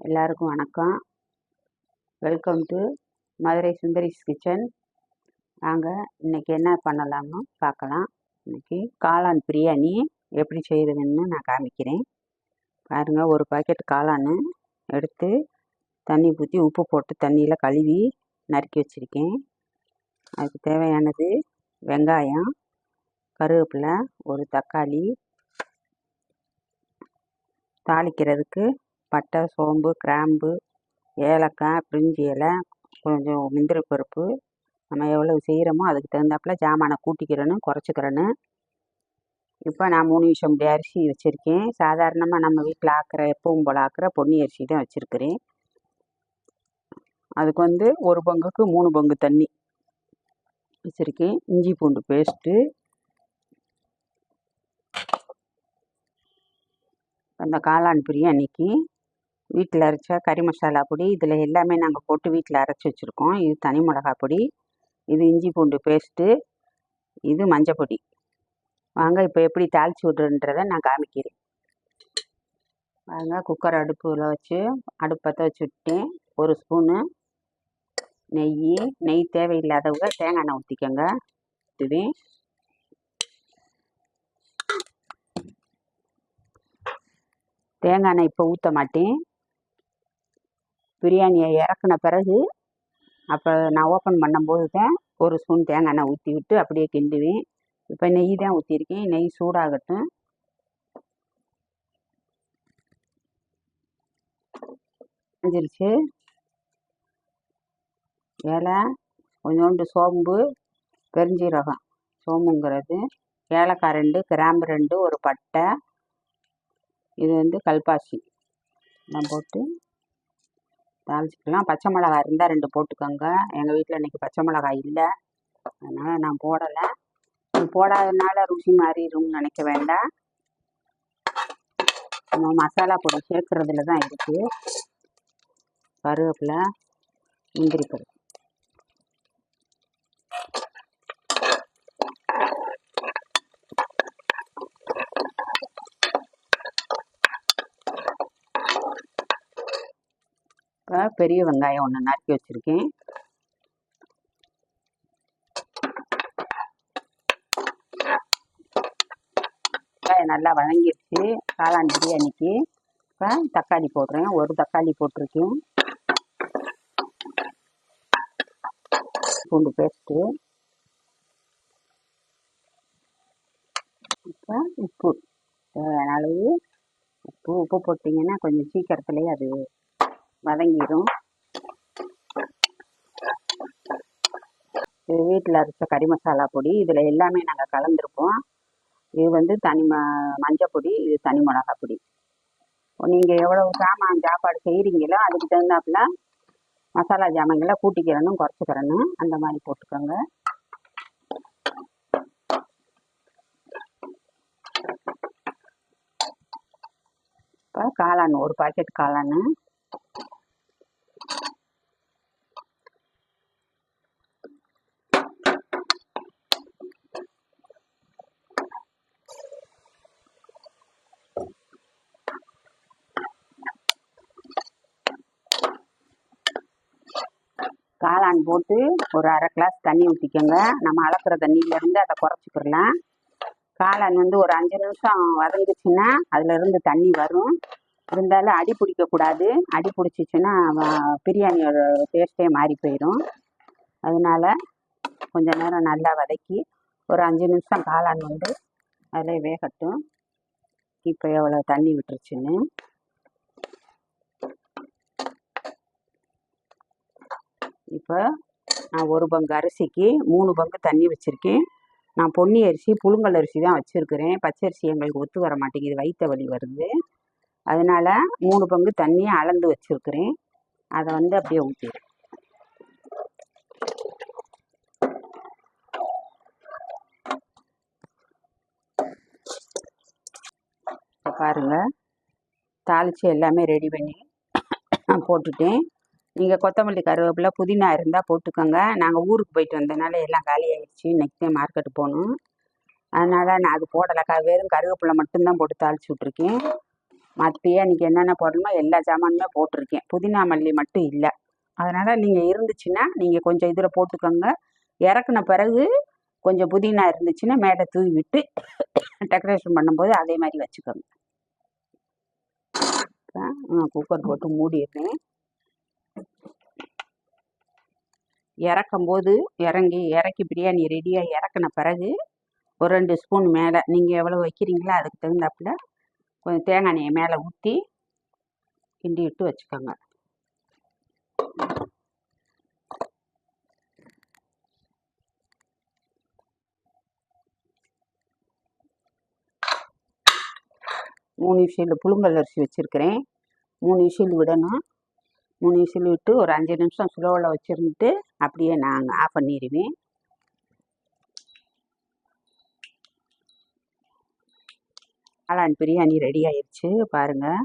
எல்லாருக்கும் வணக்கம். Welcome to Madurai Sundari's kitchen. நாங்கள் இன்றைக்கி என்ன பண்ணலாம்னு பார்க்கலாம். இன்றைக்கி காளான் பிரியாணி எப்படி செய்கிறதுன்னு நான் காமிக்கிறேன். பாருங்கள் ஒரு பாக்கெட் காளான் எடுத்து தண்ணி ஊற்றி உப்பு போட்டு தண்ணியில் கழுவி நறுக்கி வச்சுருக்கேன். அதுக்கு தேவையானது வெங்காயம் கருவேப்பிலை ஒரு தக்காளி தாளிக்கிறதுக்கு பட்டை சோம்பு கிராம்பு ஏலக்காய் பிரிஞ்சி இலை கொஞ்சம் முந்திரி பருப்பு. நம்ம எவ்வளவு செய்கிறோமோ அதுக்கு தகுந்தாப்புல ஜாமானை கூட்டிக்கிறேன்னு குறைச்சிக்கிறேன்னு. இப்போ நான் மூணு விஷம் இப்படி அரிசி வச்சுருக்கேன். சாதாரணமாக நம்ம வீட்டில் ஆக்கிற எப்பவும் போல் ஆக்கிற பொன்னி அரிசி தான் வச்சுருக்கிறேன். அதுக்கு வந்து ஒரு பங்குக்கு மூணு பங்கு தண்ணி வச்சுருக்கேன். இஞ்சி பூண்டு பேஸ்ட்டு. அந்த காளான் பிரியாணிக்கு வீட்டில் அரைச்ச கறி மசாலா பொடி இதில் எல்லாமே நாங்கள் போட்டு வீட்டில் அரைச்சி வச்சுருக்கோம். இது தனி மிளகா பொடி இது இஞ்சி பூண்டு பேஸ்ட்டு இது மஞ்சள் பொடி. வாங்க இப்போ எப்படி தாளித்து விட்றன்றதை நான் காமிக்கிறேன். வாங்க குக்கர் அடுப்பில் வச்சு அடுப்பு பற்ற வச்சு விட்டேன். ஒரு ஸ்பூனு நெய். நெய் தேவையில்லாதவங்க தேங்காய் எண்ணெய் ஊற்றிக்கோங்க ஊற்றுவேன் தேங்காய் எண்ணெய் இப்போ ஊற்ற மாட்டேன். பிரியாணியை இறக்குன பிறகு அப்போ நான் ஓப்பன் பண்ணும்போது தான் ஒரு ஸ்பூன் தேங்காய் எண்ணெய் ஊற்றி விட்டு அப்படியே கிண்டுவேன். இப்போ நெய் தான் ஊற்றிருக்கேன் நெய் சூடாகட்டும். செஞ்சிருச்சு இலை கொஞ்சோண்டு சோம்பு பெருஞ்சீரகம். சோம்புங்கிறது. ஏலக்காய் ரெண்டு கிராம்பு ரெண்டு ஒரு பட்டை. இது வந்து கல்பாசி. நான் போட்டு தாளிச்சிக்கலாம். பச்சை மிளகாய் இருந்தால் ரெண்டு போட்டுக்கோங்க. எங்கள் வீட்டில் இன்றைக்கி பச்சை மிளகாய் இல்லை. அதனால் நான் போடலை. போடாததுனால போடாதனால ருசி மாறிடும்னு நினைக்க வேண்டாம். நம்ம மசாலா பொடி சேர்க்குறதுல தான் இருக்குது கருவேப்பிலை முந்திரி பருப்பு. இப்போ பெரிய வெங்காயம் ஒன்று நறுக்கி வச்சுருக்கேன். வெங்காயம் நல்லா வதங்கிடுச்சு காளான் பிரியாணிக்கு. இப்போ தக்காளி போடுறேன். ஒரு தக்காளி போட்டிருக்கேன். பூண்டு பேஸ்ட்டு. இப்போ உப்பு. தேவையான அளவு உப்பு. உப்பு போட்டிங்கன்னா கொஞ்சம் சீக்கிரத்துலேயே அது வதங்கிடும் இது வீட்டில் அரைச்ச கறி மசாலா பொடி இதில் எல்லாமே நாங்கள் கலந்துருப்போம். இது வந்து தனி ம மஞ்சள் பொடி இது தனி மிளகா பொடி. நீங்கள் எவ்வளவு சாமான் சாப்பாடு செய்கிறீங்களோ அதுக்கு தகுந்தாப்புல மசாலா ஜாமான்களை கூட்டிக்கிறணும் குறைச்சிக்கிறணும். அந்த மாதிரி போட்டுக்கோங்க. இப்போ காளான் ஒரு பாக்கெட் காளான் காளான் போட்டு ஒரு அரை கிளாஸ் தண்ணி ஊற்றிக்கோங்க நம்ம அளக்குற தண்ணியிலேருந்து அதை குறைச்சிக்கிடலாம் காளான் வந்து ஒரு அஞ்சு நிமிஷம் வதங்கிச்சுன்னா அதுலேருந்து தண்ணி வரும். இருந்தாலும் அடி பிடிக்கக்கூடாது அடி பிடிச்சிச்சின்னா பிரியாணியோட டேஸ்ட்டே மாறி போயிடும் அதனால கொஞ்ச நேரம் நல்லா வதக்கி ஒரு அஞ்சு நிமிஷம் காளான் வந்து அதில் வேகட்டும். இப்போ எவ்வளோ தண்ணி விட்டுருச்சுன்னு. இப்போ நான் ஒரு பங்கு அரிசிக்கு மூணு பங்கு தண்ணி வச்சுருக்கேன். நான் பொன்னி அரிசி புழுங்கல் அரிசி தான் வச்சுருக்கிறேன். பச்சரிசி எங்களுக்கு ஒத்து வர மாட்டேங்குது வயிற்ற வலி வருது. அதனால் மூணு பங்கு தண்ணியை அளந்து வச்சுருக்கிறேன். அதை வந்து அப்படியே ஊற்றிடுறேன் இப்போ பாருங்கள் தாளித்து எல்லாமே ரெடி பண்ணி போட்டுட்டேன். நீங்கள் கொத்தமல்லி கருவேப்பிலை புதினா இருந்தால் போட்டுக்கோங்க. நாங்கள் ஊருக்கு போயிட்டு வந்தனால எல்லாம் காலி ஆயிடுச்சு. நெக்ஸ்ட் டைம் மார்க்கெட்டு போகணும். அதனால் நான் அது போடலை வெறும் கருவேப்பிலை மட்டும்தான் போட்டு தாளிச்சு விட்ருக்கேன் மற்ற இன்றைக்கி என்னென்ன போடணுமோ எல்லா சாமானுமே போட்டிருக்கேன். புதினா மல்லி மட்டும் இல்லை. அதனால் நீங்கள் இருந்துச்சுன்னா நீங்கள் கொஞ்சம் இதில் போட்டுக்கோங்க. இறக்குன பிறகு கொஞ்சம் புதினா இருந்துச்சுன்னா மேடை தூவி விட்டு டெக்கரேஷன் பண்ணும்போது அதே மாதிரி வச்சுக்கோங்க. குக்கர் போட்டு மூடிடுறேன். இறக்கும்போது இறங்கி இறக்கி பிரியாணி ரெடியாக இறக்குன பிறகு ஒரு ரெண்டு ஸ்பூன் மேலே நீங்கள் எவ்வளோ வைக்கிறீங்களோ அதுக்கு தகுந்தாப்புல கொஞ்சம் தேங்காய் எண்ணெயை மேலே ஊற்றி கிண்டி விட்டு வச்சுக்கோங்க. மூணு விசில் புழுங்கல் அரிசி வச்சுருக்கிறேன். மூணு விசில் விடணும். மூணு விசில் விட்டு ஒரு அஞ்சு நிமிஷம் ஸ்லோவில் வச்சுருந்துட்டு அப்படியே நான் ஆஃப் பண்ணிடுவேன் காளான் பிரியாணி ரெடி ஆயிடுச்சு பாருங்கள்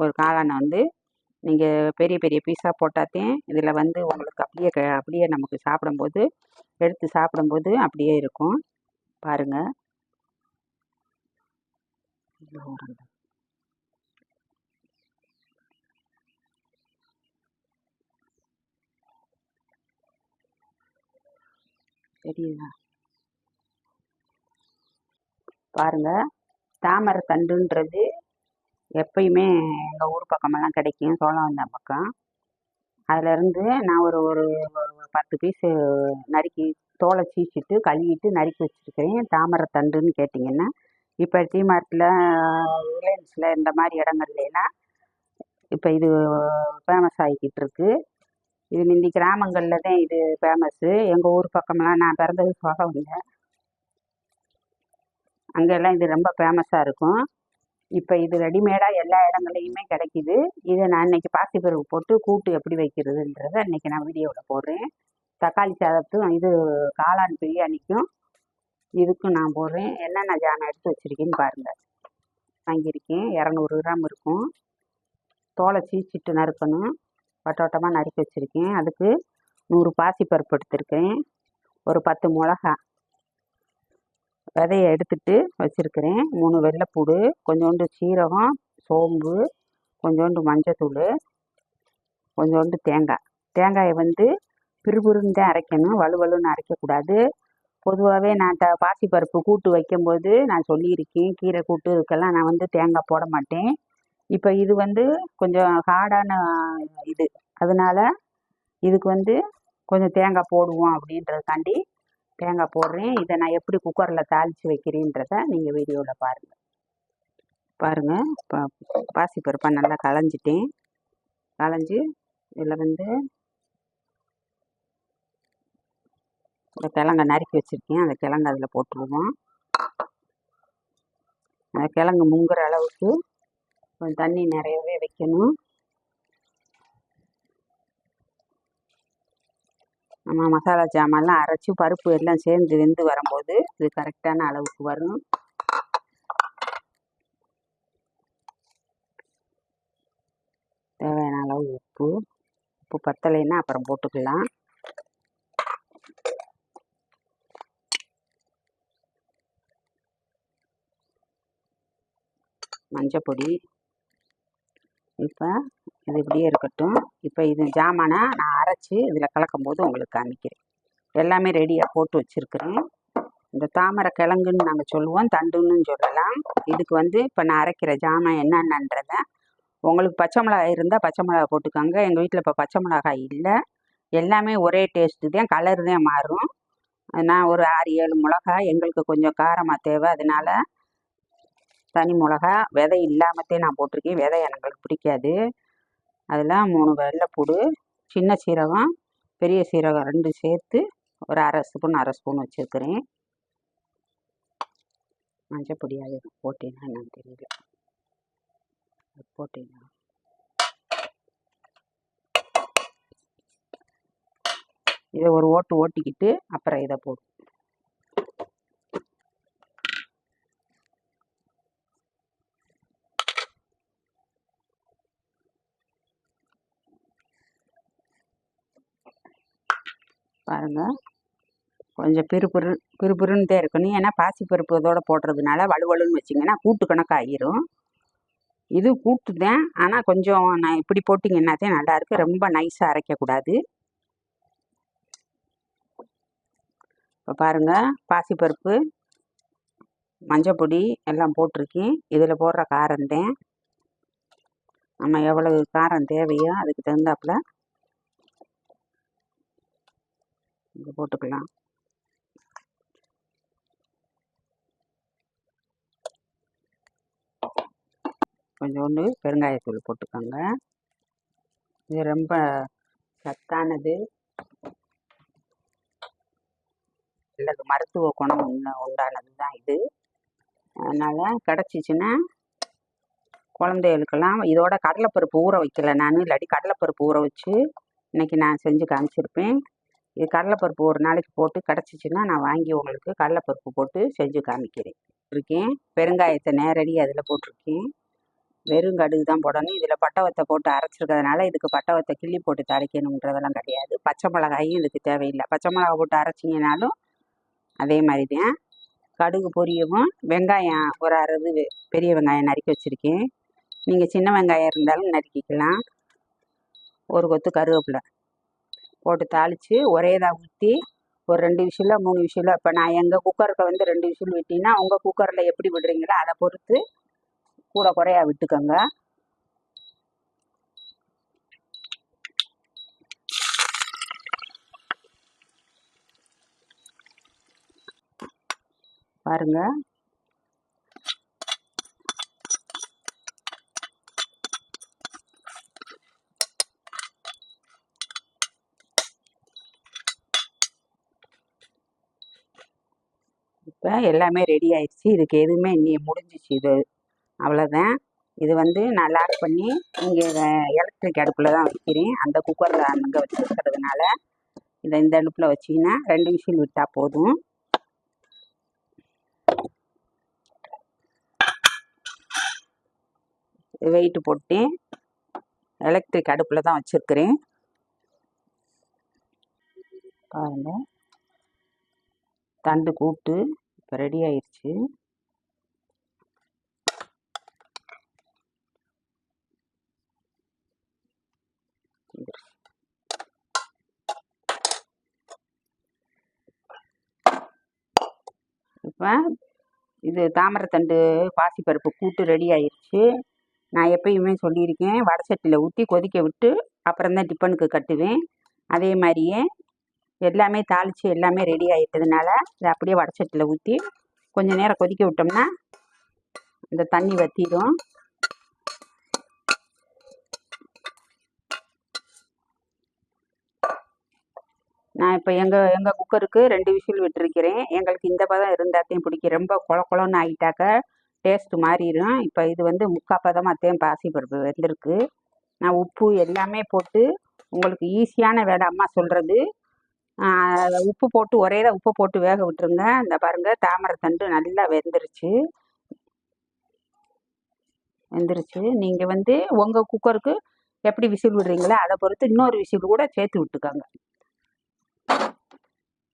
ஒரு காளானை வந்து நீங்கள் பெரிய பெரிய பீஸாக போட்டாத்தையும் இதில் வந்து உங்களுக்கு அப்படியே க அப்படியே நமக்கு சாப்பிடும்போது எடுத்து சாப்பிடும்போது அப்படியே இருக்கும். பாருங்கள் தெரியுதா? பாருங்கள் தாமரை தண்டுன்றது எப்பயுமே எங்கள் ஊர் பக்கமெல்லாம் கிடைக்கும் சோழவந்தான் பக்கம். அதிலேருந்து நான் ஒரு ஒரு ஒரு பத்து பீஸு நறுக்கி தோலை சீச்சிட்டு கழுவிட்டு நறுக்கி வச்சுருக்கிறேன். தாமரை தண்டுன்னு கேட்டிங்கன்னா இப்போ டிமார்ட்டில் ரிலையன்ஸில் இந்த மாதிரி இடங்கள்லாம் இப்போ இது ஃபேமஸ் ஆகிக்கிட்டு இருக்கு. இது முந்தி கிராமங்களில் தான் இது ஃபேமஸ்ஸு எங்கள் ஊர் பக்கமெல்லாம் நான் பிறந்தது சோழவந்தான் அங்கெல்லாம் இது ரொம்ப ஃபேமஸாக இருக்கும். இப்போ இது ரெடிமேடாக எல்லா இடங்கள்லையுமே கிடைக்கிது. இதை நான் இன்னைக்கு பாசிப்பருப்பு போட்டு கூட்டு எப்படி வைக்கிறதுன்றதை இன்னைக்கு நான் வீடியோவில் போடுறேன். தக்காளி சாதத்தும் இது காளான் பிரியாணிக்கும் இதுக்கும் நான் போடுறேன். என்னென்ன ஜாமான் எடுத்து வச்சுருக்கேன்னு பாருங்கள் வாங்கியிருக்கேன். இரநூறு கிராம் இருக்கும். தோலை சீச்சிட்டு நறுக்கணும். வட்டோட்டமாக நறுக்கி வச்சுருக்கேன். அதுக்கு நூறு பாசிப்பருப்பு எடுத்திருக்கேன். ஒரு பத்து மிளகா விதைய எடுத்துட்டு வச்சுருக்கிறேன். மூணு வெள்ளைப்பூடு கொஞ்சோண்டு சீரகம் சோம்பு கொஞ்சோண்டு மஞ்சத்தூள் கொஞ்சோண்டு தேங்காய். தேங்காயை வந்து பிறுபிறுன்னு தான் அரைக்கணும். வலுவலுன்னு அரைக்கக்கூடாது. பொதுவாகவே நான் த பாசிப்பருப்பு கூட்டு வைக்கும்போது நான் சொல்லியிருக்கேன். கீரை கூட்டு இதுக்கெல்லாம் நான் வந்து தேங்காய் போட மாட்டேன். இப்போ இது வந்து கொஞ்சம் ஹார்டான இது. அதனால இதுக்கு வந்து கொஞ்சம் தேங்காய் போடுவோம் அப்படின்றதுக்காண்டி தேங்காய் போடுறேன். இதை நான் எப்படி குக்கரில் தாளித்து வைக்கிறேன்றத நீங்கள் வீடியோவில் பாருங்கள் பாருங்கள் இப்போ பாசிப்பருப்பாக நல்லா களைஞ்சிட்டேன். களைஞ்சி இதில் வந்து இந்த கிழங்க நறுக்கி வச்சுருக்கேன். அந்த கிழங்கு அதில் போட்டுருவோம். அந்த கிழங்கு முங்குற அளவுக்கு கொஞ்சம் தண்ணி நிறையவே வைக்கணும். நம்ம மசாலா ஜாமான்லாம் அரைச்சி பருப்பு எல்லாம் சேர்ந்து வெந்து வரும்போது இது கரெக்டான அளவுக்கு வரும் தேவையான அளவு உப்பு. உப்பு பத்தலைன்னா அப்புறம் போட்டுக்கலாம். மஞ்சப்பொடி. இப்போ இது இப்படியே இருக்கட்டும். இப்போ இது ஜாமானை நான் அரைச்சி இதில் கலக்கும் போது உங்களுக்கு காமிக்கிறேன். எல்லாமே ரெடியாக போட்டு வச்சுருக்குறேன். இந்த தாமரை கிழங்குன்னு நாங்கள் சொல்லுவோம். தண்டுன்னு சொல்லலாம். இதுக்கு வந்து இப்போ நான் அரைக்கிற ஜாமான் என்னென்னன்றத உங்களுக்கு பச்சை மிளகாய் இருந்தால் பச்சை மிளகாய் போட்டுக்கோங்க. எங்கள் வீட்டில் இப்போ பச்சை மிளகாய் இல்லை. எல்லாமே ஒரே டேஸ்ட்டு தான் கலர் தான் மாறும். நான் ஒரு ஆறு ஏழு மிளகா எங்களுக்கு கொஞ்சம் காரமாக தேவை. அதனால் தனி மிளகா விதை இல்லாமத்தே நான் போட்டிருக்கேன். விதை எனக்கு பிடிக்காது. அதில் மூணு வெள்ளைப்பூடு சின்ன சீரகம் பெரிய சீரகம் ரெண்டு சேர்த்து ஒரு அரை ஸ்பூன் அரை ஸ்பூன் வச்சுருக்கிறேன். மஞ்சப்பொடி அது போட்டேன்னா என்னன்னு தெரியல. அது போட்டேன்னா இதை ஒரு ஓட்டு ஓட்டிக்கிட்டு அப்புறம் இதை போடும் பாருங்க. கொஞ்சம் பிறுபிறு பிறுபிறுன்னுட்டே இருக்கணும் ஏன்னா பாசிப்பருப்பு இதோட போடுறதுனால வலுவலுன்னு வச்சிங்கன்னா கூட்டு கணக்காகிரும் இது கூட்டு தான். ஆனால் கொஞ்சம் நான் இப்படி போட்டிங்கன்னாதே நல்லா இருக்கு. ரொம்ப நைஸாக அரைக்கக்கூடாது. இப்போ பாருங்க. பாசிப்பருப்பு மஞ்சப்பொடி எல்லாம் போட்டிருக்கேன். இதில் போடுற காரம்தான் நம்ம எவ்வளவு காரம் தேவையோ அதுக்கு தகுந்தாப்புல இங்கே போட்டுக்கலாம். கொஞ்சோண்டு பெருங்காயத்தூள் போட்டுக்கோங்க. இது ரொம்ப சத்தானது. நல்லது மருத்துவ குணம் உள்ள உண்டானது தான் இது. அதனால் கிடச்சிச்சின்னா குழந்தைகளுக்கெல்லாம் இதோட கடலைப்பருப்பு ஊற வைக்கல நான். இல்லாட்டி கடலைப்பருப்பு ஊற வச்சு இன்னைக்கு நான் செஞ்சு காமிச்சிருப்பேன். இது கடலைப்பருப்பு ஒரு நாளைக்கு போட்டு கிடச்சிச்சின்னா நான் வாங்கி உங்களுக்கு கடலைப்பருப்பு போட்டு செஞ்சு காமிக்கிறேன். இருக்கேன் பெருங்காயத்தை நேரடி அதில் போட்டிருக்கேன். வெறும் கடுகு தான் போடணும். இதில் பட்டவத்தை போட்டு அரைச்சிருக்கிறதுனால இதுக்கு பட்டவத்தை கிள்ளி போட்டு தாளிக்கணுன்றதெல்லாம் கிடையாது. பச்சை மிளகாயும் இதுக்கு தேவையில்லை. பச்சை மிளகா போட்டு அரைச்சிங்கனாலும் அதே மாதிரி தான். கடுகு பொரியவும் வெங்காயம் ஒரு அறுபது பெரிய வெங்காயம் நறுக்கி வச்சுருக்கேன். நீங்கள் சின்ன வெங்காயம் இருந்தாலும் நறுக்கிக்கலாம். ஒரு கொத்து கருவேப்பிலை. போட்டு தாளித்து ஒரே இதாக ஊற்றி ஒரு ரெண்டு விசிலோ மூணு விசிலோ இப்போ நான் எங்கள் குக்கருக்கு வந்து ரெண்டு விசில் விட்டிங்கன்னா உங்கள் குக்கரில் எப்படி விடுறீங்களோ அதை பொறுத்து கூட குறையா விட்டுக்கோங்க. பாருங்க இப்போ எல்லாமே ரெடி ஆயிடுச்சு இதுக்கு எதுவுமே இன்னி முடிஞ்சிச்சு இது. அவ்வளோதான் இது வந்து நான் லாக் பண்ணி இங்கே எலக்ட்ரிக் அடுப்பில் தான் வைக்கிறேன். அந்த குக்கரில் அங்கே வச்சுருக்கிறதுனால இதை இந்த அடுப்பில் வச்சிங்கன்னா ரெண்டு விசில் விட்டால் போதும். வெயிட்டு போட்டு எலக்ட்ரிக் அடுப்பில் தான் வச்சுருக்கிறேன். பாருங்கள் தண்டு கூட்டு. இப்போ ரெடி ஆயிடுச்சு இப்போ இது தாமரைத்தண்டு பாசிப்பருப்பு கூட்டு ரெடி ஆயிடுச்சு நான் எப்பயுமே சொல்லியிருக்கேன் வடை சட்டியில் ஊற்றி கொதிக்க விட்டு அப்புறம் தான் டிஃபனுக்கு கட்டுவேன். அதே மாதிரியே எல்லாமே தாளித்து எல்லாமே ரெடி ஆகிட்டதுனால இதை அப்படியே வடை சட்டியில் ஊற்றி கொஞ்சம் நேரம் கொதிக்க விட்டோம்னா இந்த தண்ணி வற்றிடும் நான் இப்போ எங்கள் எங்கள் குக்கருக்கு ரெண்டு விஷில் விட்டுருக்கிறேன். எங்களுக்கு இந்த பதம் இருந்தாத்தையும் பிடிக்கும் ரொம்ப குள குளம்னு ஆகிட்டாக்க டேஸ்ட்டு மாறிடும் இப்போ இது வந்து முக்கால் பதமாகத்தையும் பாசிப்பருப்பு வெந்திருக்கு. நான் உப்பு எல்லாமே போட்டு உங்களுக்கு ஈஸியான வேலை அம்மா சொல்கிறது உப்பு போட்டு ஒரே தான் உப்பு போட்டு வேக விட்டுருங்க. இந்த பாருங்கள் தாமரைத்தண்டு நல்லா வெந்துருச்சு. வெந்துருச்சு. நீங்கள் வந்து உங்கள் குக்கருக்கு எப்படி விசில் விடுறீங்களோ அதை பொறுத்து இன்னொரு விசில் கூட சேர்த்து விட்டுக்கோங்க.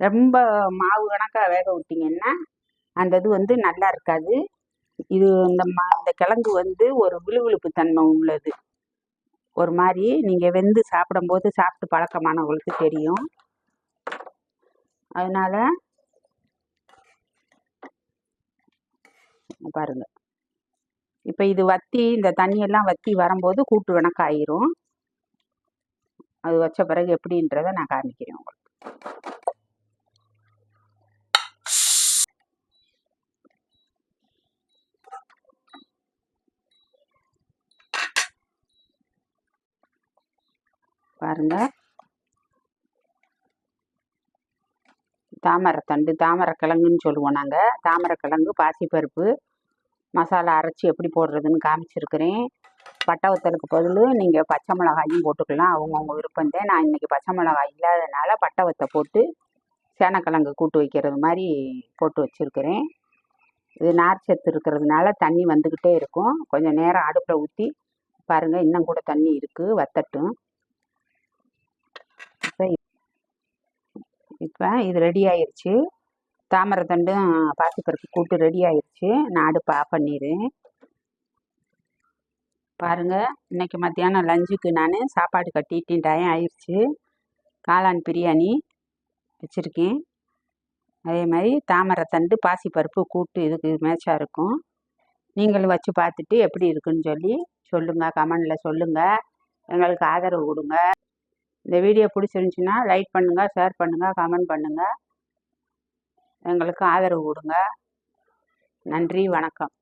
ரொம்ப மாவு கணக்காக வேக விட்டிங்கன்னா அந்த இது வந்து நல்லா இருக்காது. இது இந்த மா இந்த கிழங்கு வந்து ஒரு விழுவிழுப்பு தன்மை உள்ளது. ஒரு மாதிரி நீங்கள் வெந்து சாப்பிடும்போது சாப்பிட்டு பழக்கமானவங்களுக்கு தெரியும். அதனால பாருங்க. இப்போ இது வத்தி இந்த தண்ணியெல்லாம் வத்தி வரும்போது கூட்டு கணக்காயிரும் அது வச்ச பிறகு எப்படின்றத நான் காமிக்கிறேன் உங்களுக்கு. தாமரைத்தண்டு தாமரை கிழங்குன்னு சொல்லுவோம் நாங்கள் தாமரைக்கிழங்கு பாசிப்பருப்பு மசாலா அரைச்சி எப்படி போடுறதுன்னு காமிச்சிருக்கிறேன். பட்டை வத்தலுக்கு பதில் நீங்கள் பச்சை மிளகாயும் போட்டுக்கலாம். அவங்கவுங்க விருப்பந்தேன் நான் இன்றைக்கி பச்சை மிளகாய் இல்லாதனால பட்டை வத்தை போட்டு சேனக்கிழங்கு கூட்டு வைக்கிறது மாதிரி போட்டு வச்சுருக்கிறேன். இது நார் சத்து இருக்கிறதுனால தண்ணி வந்துக்கிட்டே இருக்கும். கொஞ்சம் நேரம் அடுப்பில் ஊற்றி பாருங்கள் இன்னும் கூட தண்ணி இருக்குது வத்தட்டும். இப்போ இது ரெடி ஆயிருச்சு. தாமரைத்தண்டும் பாசிப்பருப்பு கூட்டு ரெடி ஆயிடுச்சு நான் அடுப்பை ஆஃப் பண்ணிடுறேன். பாருங்கள் இன்னைக்கு மத்தியானம் லஞ்சுக்கு நான் சாப்பாடு கட்டிட்டேன். டயம் ஆயிடுச்சு காளான் பிரியாணி வச்சுருக்கேன். அதே மாதிரி தாமரைத்தண்டு பாசிப்பருப்பு கூட்டு இதுக்கு மேட்சாக இருக்கும். நீங்களும் வச்சு பார்த்துட்டு எப்படி இருக்குன்னு சொல்லி சொல்லுங்கள் கமெண்டில் சொல்லுங்கள் எங்களுக்கு ஆதரவு கொடுங்க. இந்த வீடியோ பிடிச்சிருந்துச்சின்னா லைக் பண்ணுங்கள் ஷேர் பண்ணுங்கள் கமெண்ட் பண்ணுங்கள் எங்களுக்கு ஆதரவு கொடுங்க. நன்றி வணக்கம்.